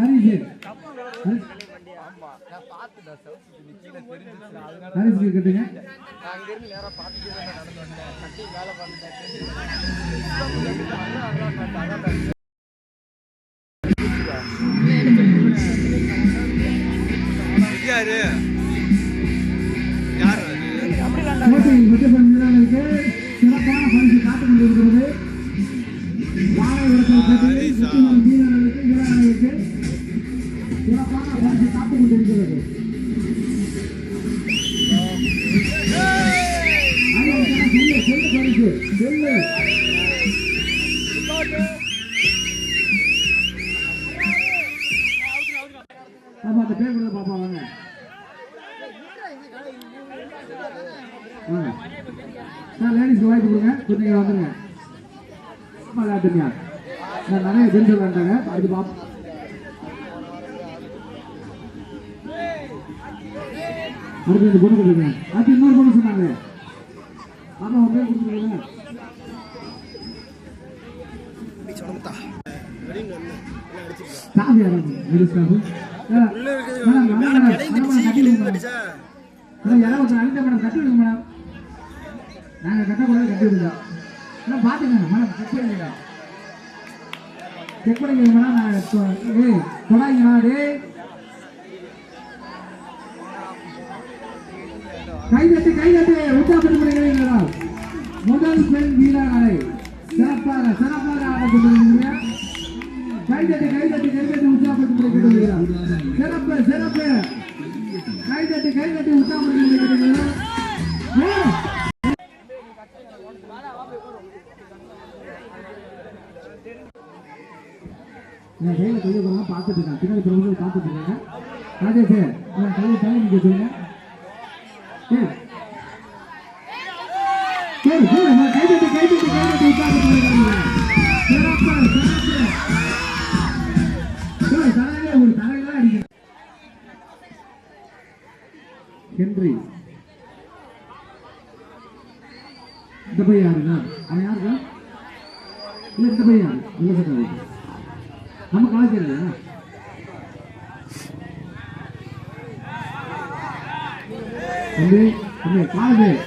ஹரிஸ் ஹரிஸ் கட்டுங்க? யாரு யார்? பரிசு காத்து கொண்டிருக்கிறது அனைவருக்கும் ஆமா அந்த பேர் கூட பாப்பா வாங்க. லேடிஸ்க்கு வாய்ப்பு கொடுங்க. கொஞ்சம் வந்துருங்க. நான் நிறைய தெரிஞ்சு விளையாண்டாங்க அடுத்து பாப்பா அடுத்து இந்த பொண்ணு கொடுங்க அடுத்து இன்னொரு பொண்ணு சொன்னாங்க. ஆமா உங்க பேர் கொடுத்துருக்கீங்க சாமி யாராவது ladies staff. Madam madam madam கட்டி விடுங்க மேடம். யாராவது ஒருத்தர் அழுத்த மேடம் கட்டி விடுங்க மேடம். நாங்கள் கட்டக்கூடாது கட்டி விடுங்க. மேடம் பார்த்துங்க மேடம் செக் பண்ணிங்க செக் மேடம் நான் ஏய் கைதட்டு கைதட்டு. கை முதல் பெண் வீராங்கனை சிறப்பாக சிறப்பாக ஆடப்பட்டிருக்கிறீங்க கைதட்டு கைதட்டு கைதட்டு தட்டு சிறப்பு சிறப்பு. கைதட்டு கைதட்டு கை நான் கையில் கையில் கையில பார்த்துட்டு இருக்கேன். பின்னாடி பிரபுகள் பார்த்துட்டு இருக்கேன். ராஜேஷ் என் கையில் தலை நிக்க இந்த பையன் யாருங்க அவன் யாருங்க இல்லை இந்த பையன் யாரு நம்ம காலேஜ் இல்லையா தம்பி தம்பி காலேஜ்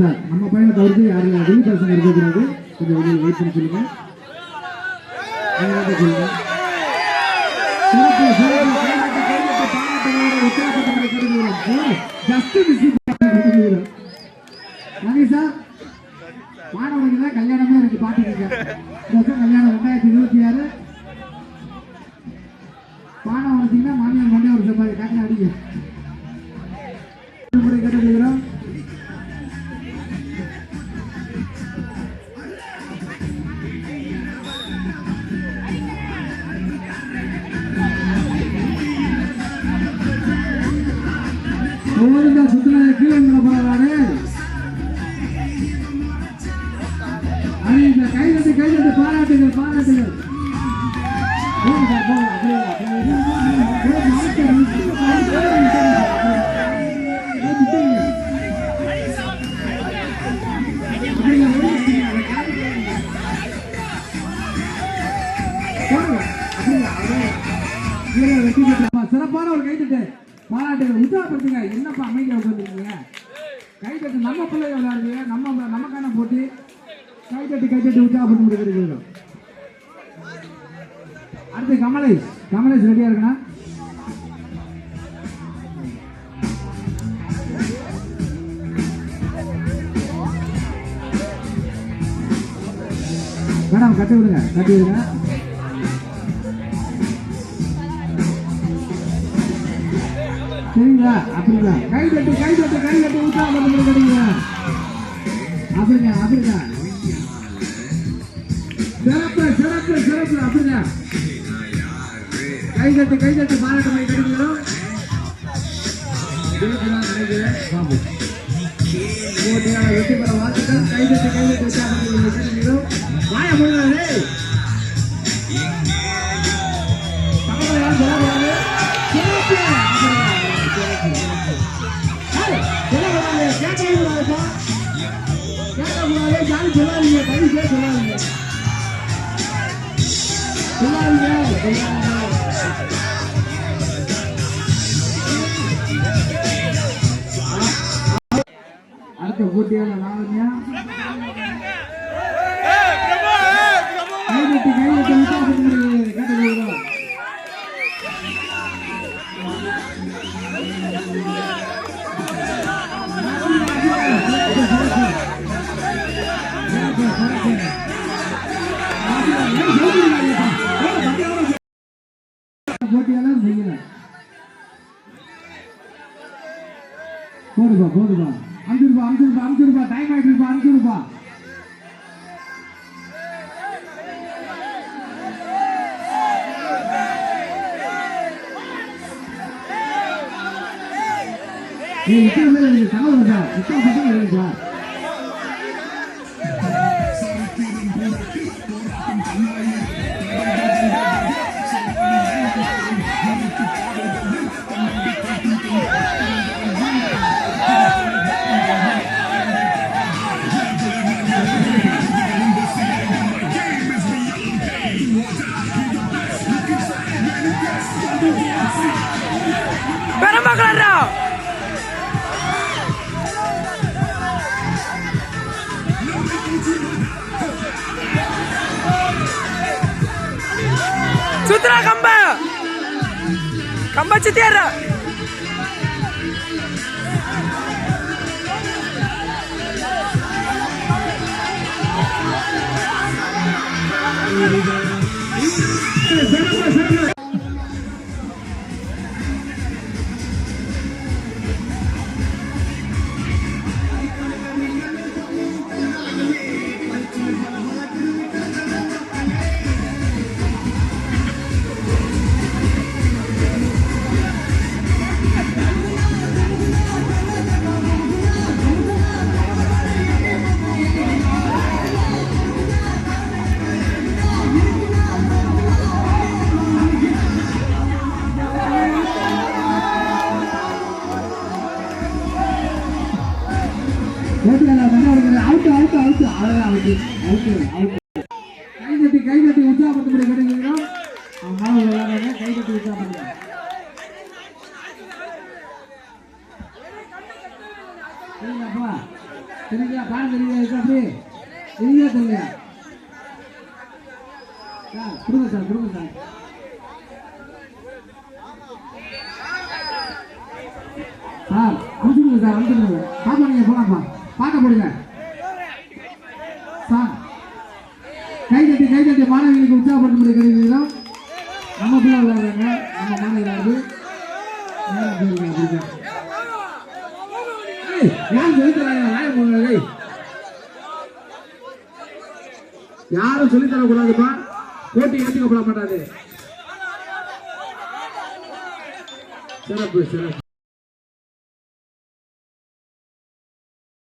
சார் நம்ம பையனை தவிர்த்து யாரும் வெளி பசங்க இருக்கக்கூடாது கொஞ்சம் வெளியில் வெயிட் பண்ணி சொல்லுங்க சொல்லுங்க கல்யாணம் ரெண்டாயிரத்தி இருபத்தி ஆறு பானம் மாமியார் மண்டே ஒரு சம்பாதி டக்குனு அடிங்க முறை கேட்டுக்கிறோம் சிறப்பான ஒரு கைதட்டு பாராட்டுகள் உற்சாகப்படுத்துங்க என்னப்பா அமைதியா உட்காந்துருக்கீங்க கைத்தட்டு நம்ம பிள்ளைங்க விளையாடுங்க நம்ம நமக்கான போட்டி. கைத்தட்டு கைத்தட்டு உற்சாகப்படுத்தி முடிக்கிறோம் அடுத்து கமலேஷ். கமலேஷ் ரெடியா இருக்கணும்? மேடம் கட்டி விடுங்க. கட்டி விடுங்க. சரிங்களா அப்படிங்களா? கை தட்டு கை தட்டு கை தட்டு. உற்சாகப்படுத்தி முடிக்கிறீங்க அப்படிங்க அப்படிங்க சிறப்பு சிறப்பு சிறப்பு. அப்படிங்க कई जाते कई जाते बारह टमाई कड़ी करो दिल दिमाग नहीं दिया हाँ बोल वो दिया तेरा रोटी पर आवाज़ का कई जाते कई जाते क्या बनी लेकर निकलो माया बोल रहा है पागल यार बोला बोला रे चलो क्या अरे चलो बोला रे அடுத்த போட்டியான நாளா கைதட்டி கைதட்டி விசாரிச்சு போடுப்பா போடுப்பா அஞ்சு ரூபா அஞ்சு ரூபா அஞ்சு ரூபா டைம் ஆயிட்டு இருப்பா அஞ்சு ரூபா இத்தனை பேர் சார் இத்தனை பசங்க sir Sutra Kamba Kamba Citiara Out out out அவ்வளவுதான் அவுட் அவுட் அவுட் கை தட்டி கை தட்டி உற்சாகப்படுத்தப்படி கேட்டுக்கிறோம் அவன் மாணவர்கள் விளையாடுறாங்க கை தட்டி உற்சாகப்படுத்த சரிங்கப்பா சரிங்களா பாடம் தெரியுங்க இருக்கு அப்படி தெரியுங்க தெரியலையா சார் கொடுங்க சார் கொடுங்க சார். சார் அனுப்பிடுங்க சார் அனுப்பிடுங்க பாப்பா நீங்க போனாப்பா பார்க்க முடியல கை தட்டி கை தட்டி மாணவிகளுக்கு உற்சாகப்படுத்த கிடைக்கிறோம் நம்ம பிள்ளை விளையாடுறாங்க. நம்ம மாணவி விளையாடுது. நேரா யாரும் சொல்லித் தரக்கூடாதுப்பா போட்டி எடுத்துக்கப்பட மாட்டாது சிறப்பு சிறப்பு.